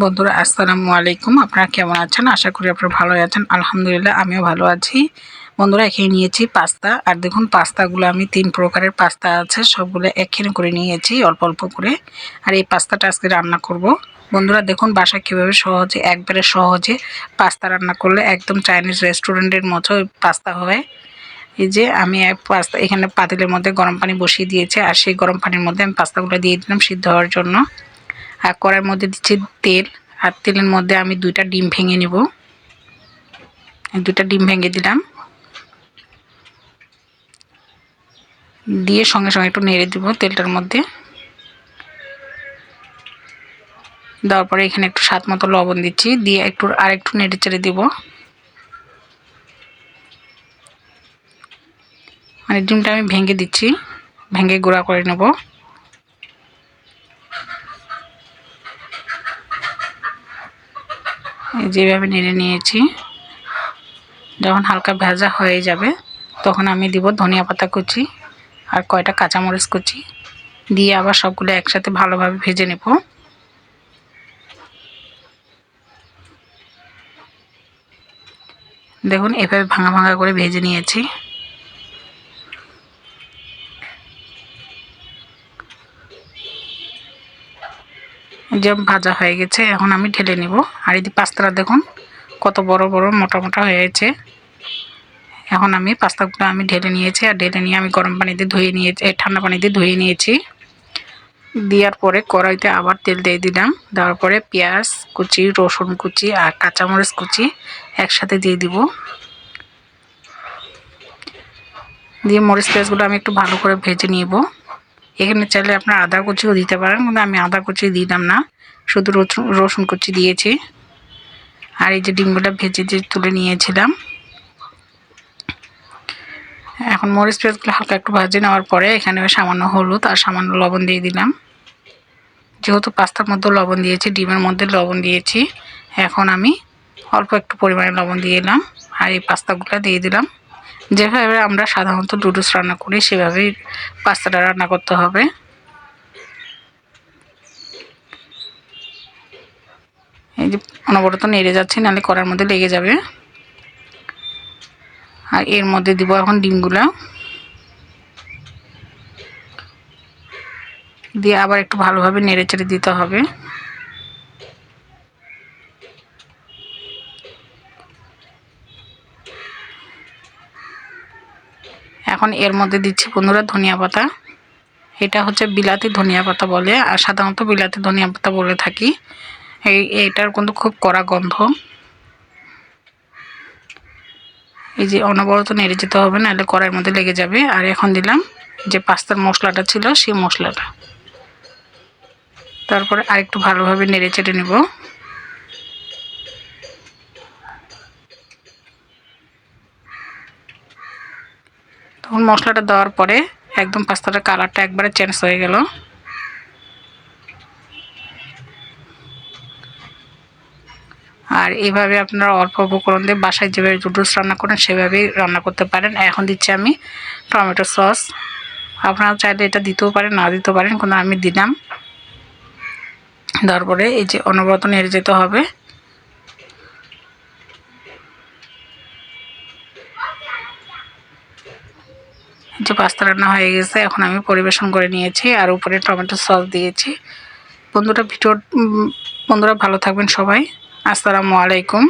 বন্ধুরা, আসসালামু আলাইকুম। আপনারা কেমন আছেন? আশা করি আপনারা ভালো আছেন। আলহামদুলিল্লাহ, আমিও ভালো আছি। বন্ধুরা, এখানে নিয়েছি পাস্তা। আর দেখুন, পাস্তাগুলো আমি তিন প্রকারের পাস্তা আছে। সবগুলো একখানে করে নিয়েছি, অল্প অল্প করে। আর এই পাস্তাটা আজকে রান্না করব। বন্ধুরা, দেখুন বাসায় কীভাবে সহজে, একবারে সহজে পাস্তা রান্না করলে একদম চাইনিজ রেস্টুরেন্টের মতো পাস্তা হয়। এই যে, আমি পাস্তা, এখানে পাতিলের মধ্যে গরম পানি বসিয়ে দিয়েছি। আর সেই গরম পানির মধ্যে আমি পাস্তাগুলো দিয়ে দিলাম সিদ্ধ হওয়ার জন্য। আর কড়ার মধ্যে দিচ্ছি তেল, আর তেলের মধ্যে আমি দুইটা ডিম ভেঙে নেব। দুইটা ডিম ভেঙে দিলাম। দিয়ে সঙ্গে সঙ্গে একটু নেড়ে দিব তেলটার মধ্যে। দেওয়ার পরে এখানে একটু স্বাদ মতো লবণ দিচ্ছি, দিয়ে একটু, আর একটু নেড়ে চেড়ে দিব। মানে ডিমটা আমি ভেঙে দিচ্ছি, ভেঙে গুঁড়া করে নেব। যেভাবে নেড়ে নিয়েছি। যখন হালকা ভেজা হয়ে যাবে, তখন আমি দিব ধনিয়া পাতা কুচি আর কয়টা কাঁচামরিচ কুচি। দিয়ে আবার সবগুলো একসাথে ভালোভাবে ভেজে নেব। দেখুন, এভাবে ভাঙা ভাঙা করে ভেজে নিয়েছি। যে ভাজা হয়ে গেছে, এখন আমি ঢেলে নিব। আর এই পাস্তাটা দেখুন, কত বড় বড়, মোটা মোটা হয়েছে এখন আমি পাস্তাগুলো আমি ঢেলে নিয়েছি, আর ঢেলে নিয়ে আমি গরম পানিতে ধুয়ে নিয়েছি ঠান্ডা পানিতে ধুয়ে নিয়েছি। দেওয়ার পরে কড়াইতে আবার তেল দিয়ে দিলাম। দেওয়ার পরে পেঁয়াজ কুচি, রসুন কুচি আর কাঁচামরিচ কুচি একসাথে দিয়ে দিব। দিয়ে মরিচ পেঁয়াজগুলো আমি একটু ভালো করে ভেজে নিব। এখানে চাইলে আপনার আদা কুচিও দিতে পারেন, কিন্তু আমি আদা কুচি দিলাম না। শুধু রসুন কুচি দিয়েছি। আর এই যে ডিমগুলো ভেজে যে তুলে নিয়েছিলাম। এখন মরিচ পেঁয়াজগুলো হালকা একটু ভাজে নেওয়ার পরে এখানে সামান্য হলুদ আর সামান্য লবণ দিয়ে দিলাম। যেহেতু পাস্তার মধ্যে লবণ দিয়েছি, ডিমের মধ্যে লবণ দিয়েছি, এখন আমি অল্প একটু পরিমাণে লবণ দিয়ে দিলাম আর এই পাস্তাগুলো দিয়ে দিলাম। যেভাবে আমরা সাধারণত নুডলস রান্না করি, সেভাবেই পাস্তাটা রান্না করতে হবে। এই যে অনবরত নেড়ে যাচ্ছে, নাহলে করার মধ্যে লেগে যাবে। আর এর মধ্যে দিব এখন ডিমগুলা। দিয়ে আবার একটু ভালোভাবে নেড়ে চেড়ে দিতে হবে। এখন এর মধ্যে দিচ্ছি বন্ধুরা ধনিয়া পাতা। এটা হচ্ছে বিলাতি ধনিয়া পাতা বলে, আর সাধারণত বিলাতি ধনিয়া পাতা বলে থাকি। এই, এটার কিন্তু খুব কড়া গন্ধ। এই যে অনবরত নেড়ে যেতে হবে, নাহলে কড়াইয়ের মধ্যে লেগে যাবে। আর এখন দিলাম যে পাস্তার মশলাটা ছিল, সেই মশলাটা। তারপরে আরেকটু ভালোভাবে নেড়ে চেড়ে নেব। তখন মশলাটা দেওয়ার পরে একদম পাস্তাটার কালারটা একবারে চেঞ্জ হয়ে গেল। আর এইভাবে আপনারা অল্প উপকরণ দিয়ে বাসায় যেভাবে নুডলস রান্না করেন, সেভাবেই রান্না করতে পারেন। এখন দিচ্ছি আমি টমেটো সস। আপনারা চাইলে এটা দিতেও পারেন, না দিতেও পারেন, কিন্তু আমি দিলাম। তারপরে এই যে অনবরত নেড়ে যেতে হবে। যে পাস্তা রান্না হয়ে গেছে, এখন আমি পরিবেশন করে নিয়েছি আর উপরে টমেটো সস দিয়েছি। বন্ধুরা, ভিডিও বন্ধুরা ভালো থাকবেন সবাই। আসসালামু আলাইকুম।